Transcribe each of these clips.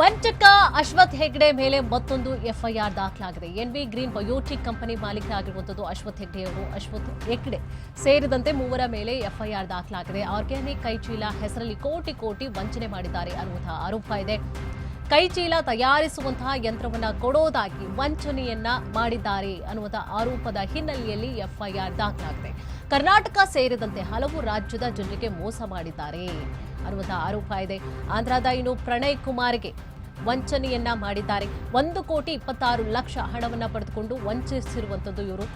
ವಂಚಕ ಅಶ್ವಥ್ ಹೆಗ್ಡೆ ಮೇಲೆ ಮತ್ತೊಂದು ಎಫ್ಐಆರ್ ದಾಖಲಾಗಿದೆ. ಎನ್ವಿ ಗ್ರೀನ್ ಬಯೋಟಿಕ್ ಕಂಪನಿ ಮಾಲೀಕರಾಗಿರುವಂಥದ್ದು ಅಶ್ವಥ್ ಹೆಗ್ಡೆ ಅವರು. ಅಶ್ವಥ್ ಹೆಗ್ಡೆ ಸೇರಿದಂತೆ ಮೂವರ ಮೇಲೆ ಎಫ್ಐಆರ್ ದಾಖಲಾಗಿದೆ. ಆರ್ಗ್ಯಾನಿಕ್ ಕೈಚೀಲ ಹೆಸರಲ್ಲಿ ಕೋಟಿ ಕೋಟಿ ವಂಚನೆ ಮಾಡಿದ್ದಾರೆ ಅನ್ನುವಂತಹ ಆರೋಪ ಇದೆ. ಕೈಚೀಲ ತಯಾರಿಸುವಂತಹ ಯಂತ್ರವನ್ನ ಕೊಡೋದಾಗಿ ವಂಚನೆಯನ್ನ ಮಾಡಿದ್ದಾರೆ ಅನ್ನುವಂಥ ಆರೋಪದ ಹಿನ್ನೆಲೆಯಲ್ಲಿ ಎಫ್ಐಆರ್ ದಾಖಲಾಗಿದೆ. ಕರ್ನಾಟಕ ಸೇರಿದಂತೆ ಹಲವು ರಾಜ್ಯದ ಜನರಿಗೆ ಮೋಸ ಮಾಡಿದ್ದಾರೆ ಅನ್ನುವಂಥ ಆರೋಪ ಇದೆ. ಆಂಧ್ರದ ಇನ್ನು ಪ್ರಣಯ್ ಕುಮಾರ್ಗೆ ವಂಚನೆಯನ್ನ ಮಾಡಿದ್ದಾರೆ. ಒಂದು ಕೋಟಿ ಇಪ್ಪತ್ತಾರು ಲಕ್ಷ ಹಣವನ್ನ ಪಡೆದುಕೊಂಡು ವಂಚಿಸಿರುವಂಥದ್ದು ಇವರು.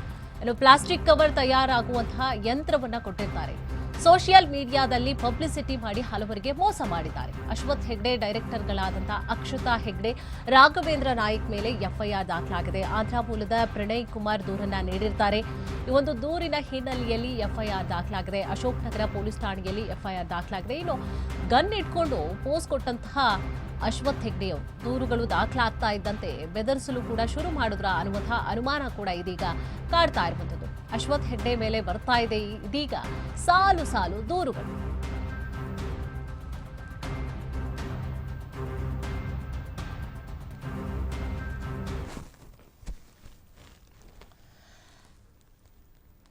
ಪ್ಲಾಸ್ಟಿಕ್ ಕವರ್ ತಯಾರಾಗುವಂತಹ ಯಂತ್ರವನ್ನ ಕೊಟ್ಟಿರ್ತಾರೆ ಸೋಷಿಯಲ್ ಮೀಡಿಯಾದಲ್ಲಿ ಪಬ್ಲಿಸಿಟಿ ಮಾಡಿ ಹಲವರಿಗೆ ಮೋಸ ಮಾಡಿದ್ದಾರೆ. ಅಶ್ವಥ್ ಹೆಗ್ಡೆ ಡೈರೆಕ್ಟರ್ಗಳಾದಂಥ ಅಕ್ಷತಾ ಹೆಗ್ಡೆ, ರಾಘವೇಂದ್ರ ನಾಯಕ್ ಮೇಲೆ ಎಫ್ಐಆರ್ ದಾಖಲಾಗಿದೆ. ಆಂಧ್ರ ಮೂಲದ ಪ್ರಣಯ್ ಕುಮಾರ್ ದೂರನ್ನ ನೀಡಿರ್ತಾರೆ. ಈ ಒಂದು ದೂರಿನ ಹಿನ್ನೆಲೆಯಲ್ಲಿ ಎಫ್ಐಆರ್ ದಾಖಲಾಗಿದೆ. ಅಶೋಕ್ ನಗರ ಪೊಲೀಸ್ ಠಾಣೆಯಲ್ಲಿ ಎಫ್ಐಆರ್ ದಾಖಲಾಗಿದೆ. ಇನ್ನು ಗನ್ ಇಟ್ಕೊಂಡು ಪೋಸ್ ಕೊಟ್ಟಂತಹ ಅಶ್ವಥ್ ಹೆಗ್ಡೆಯವರು ದೂರುಗಳು ದಾಖಲಾಗ್ತಾ ಇದ್ದಂತೆ ಬೆದರಿಸಲು ಕೂಡ ಶುರು ಮಾಡಿದ್ರ ಅನ್ನುವಂತಹ ಅನುಮಾನ ಕೂಡ ಇದೀಗ ಕಾಡ್ತಾ ಇರುವಂಥದ್ದು. ಅಶ್ವಥ್ ಹೆಗ್ಡೆ ಮೇಲೆ ಬರ್ತಾ ಇದೆ ಇದೀಗ ಸಾಲು ಸಾಲು ದೂರುಗಳು.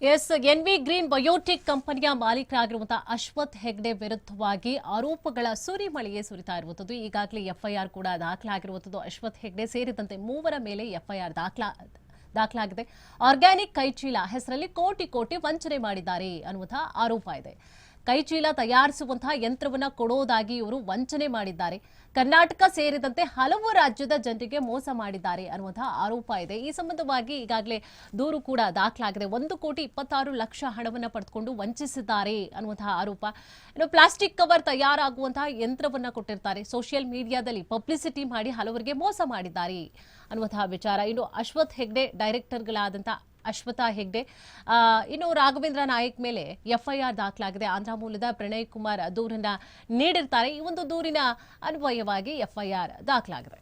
ಎಸ್ ಎನ್ವಿ ಗ್ರೀನ್ ಬಯೋಟಿಕ್ ಕಂಪನಿಯ ಮಾಲೀಕರಾಗಿರುವಂತಹ ಅಶ್ವಥ್ ಹೆಗ್ಡೆ ವಿರುದ್ಧವಾಗಿ ಆರೋಪಗಳ ಸುರಿಮಳೆಯೇ ಸುರಿತಾ ಇರುವಂಥದ್ದು. ಈಗಾಗಲೇ ಎಫ್ಐಆರ್ ಕೂಡ ದಾಖಲಾಗಿರುವಂಥದ್ದು. ಅಶ್ವಥ್ ಹೆಗ್ಡೆ ಸೇರಿದಂತೆ ಮೂವರ ಮೇಲೆ ಎಫ್ಐಆರ್ ದಾಖಲಾ ದಾಖಲಾಗಿದೆ. ಆರ್ಗ್ಯಾನಿಕ್ ಕೈಚೀಲ ಹೆಸರಲ್ಲಿ ಕೋಟಿ ಕೋಟಿ ವಂಚನೆ ಮಾಡಿದ್ದಾರೆ ಅನ್ನುವಂತಹ ಆರೋಪ ಇದೆ. ಕೈಚೀಲ ತಯಾರಿಸುವಂತಹ ಯಂತ್ರವನ್ನ ಕೊಡೋದಾಗಿ ಇವರು ವಂಚನೆ ಮಾಡಿದ್ದಾರೆ. ಕರ್ನಾಟಕ ಸೇರಿದಂತೆ ಹಲವು ರಾಜ್ಯದ ಜನರಿಗೆ ಮೋಸ ಮಾಡಿದ್ದಾರೆ ಅನ್ನುವಂತಹ ಆರೋಪ ಇದೆ. ಈ ಸಂಬಂಧವಾಗಿ ಈಗಾಗಲೇ ದೂರು ಕೂಡ ದಾಖಲಾಗಿದೆ. ಒಂದು ಕೋಟಿ ಇಪ್ಪತ್ತಾರು ಲಕ್ಷ ಹಣವನ್ನ ಪಡೆದುಕೊಂಡು ವಂಚಿಸಿದ್ದಾರೆ ಅನ್ನುವಂತಹ ಆರೋಪ. ಇನ್ನು ಪ್ಲಾಸ್ಟಿಕ್ ಕವರ್ ತಯಾರಾಗುವಂತಹ ಯಂತ್ರವನ್ನ ಕೊಟ್ಟಿರ್ತಾರೆ. ಸೋಷಿಯಲ್ ಮೀಡಿಯಾದಲ್ಲಿ ಪಬ್ಲಿಸಿಟಿ ಮಾಡಿ ಹಲವರಿಗೆ ಮೋಸ ಮಾಡಿದ್ದಾರೆ ಅನ್ನುವಂತಹ ವಿಚಾರ. ಇನ್ನು ಅಶ್ವಥ್ ಹೆಗ್ಡೆ ಡೈರೆಕ್ಟರ್ಗಳಾದಂತಹ ಅಶ್ವಥಾ ಹೆಗ್ಡೆ. ಇನ್ನು ರಾಘವೇಂದ್ರ ನಾಯಕ್ ಮೇಲೆ ಎಫ್ಐಆರ್ ದಾಖಲಾಗಿದೆ. ಆಂಧ್ರ ಮೂಲದ ಪ್ರಣಯ್ ಕುಮಾರ್ ದೂರನ್ನ ನೀಡಿರ್ತಾರೆ. ಈ ಒಂದು ದೂರಿನ ಅನ್ವಯವಾಗಿ ಎಫ್ಐಆರ್ ದಾಖಲಾಗಿದೆ.